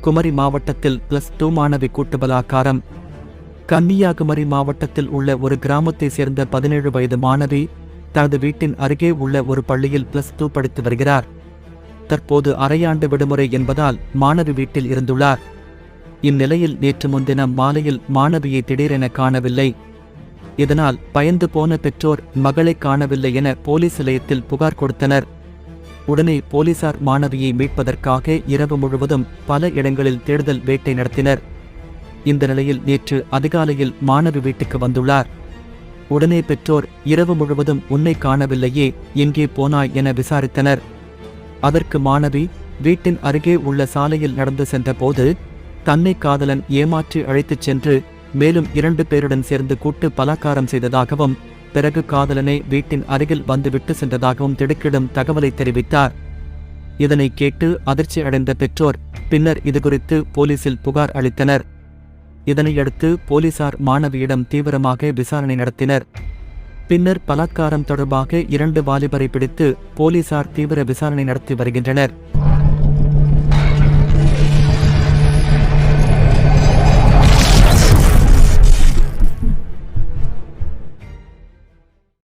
குமரி மாவட்டத்தில் plus two மாணவி கூட்டு பலாக்காரம் கன்னியாகுமரி மாவட்டத்தில் உள்ள ஒரு கிராமத்தை சேர்ந்த பதினேழு வயது மாணவி தனது வீட்டின் அருகே உள்ள ஒரு பள்ளியில் பிளஸ் டூ படித்து வருகிறார். தற்போது அரையாண்டு விடுமுறை என்பதால் மாணவி வீட்டில் இருந்துள்ளார். இந்நிலையில் நேற்று முன்தினம் மாலையில் மாணவியை திடீரென காணவில்லை. இதனால் பயந்து போன பெற்றோர் மகளை காணவில்லை என போலீஸ் நிலையத்தில் புகார் கொடுத்தனர். உடனே போலீசார் மாணவியை மீட்பதற்காக இரவு முழுவதும் பல இடங்களில் தேடுதல் வேட்டை நடத்தினர். இந்த நிலையில் நேற்று அதிகாலையில் மாணவி வீட்டுக்கு வந்துள்ளார். உடனே பெற்றோர் இரவு முழுவதும் உன்னை காணவில்லையே எங்கே போனாய் என விசாரித்தனர். அதற்கு மாணவி வீட்டின் அருகே உள்ள சாலையில் நடந்து சென்றபோது தன்னை காதலன் ஏமாற்றி அழைத்துச் சென்று மேலும் இரண்டு பேருடன் சேர்ந்து கூட்டு பலாக்காரம் செய்ததாகவும் பிறகு காதலனை வீட்டின் அருகில் வந்துவிட்டு சென்றதாகவும் திடுக்கிடும் தகவலை தெரிவித்தார். இதனை கேட்டு அதிர்ச்சி அடைந்த பெற்றோர் பின்னர் இதுகுறித்து போலீசில் புகார் அளித்தனர். இதனையடுத்து போலீசார் மாணவியிடம் தீவிரமாக விசாரணை நடத்தினர். பின்னர் பலாத்காரம் தொடர்பாக இரண்டு வாலிபரை பிடித்து போலீசார் தீவிர விசாரணை நடத்தி வருகின்றனர்.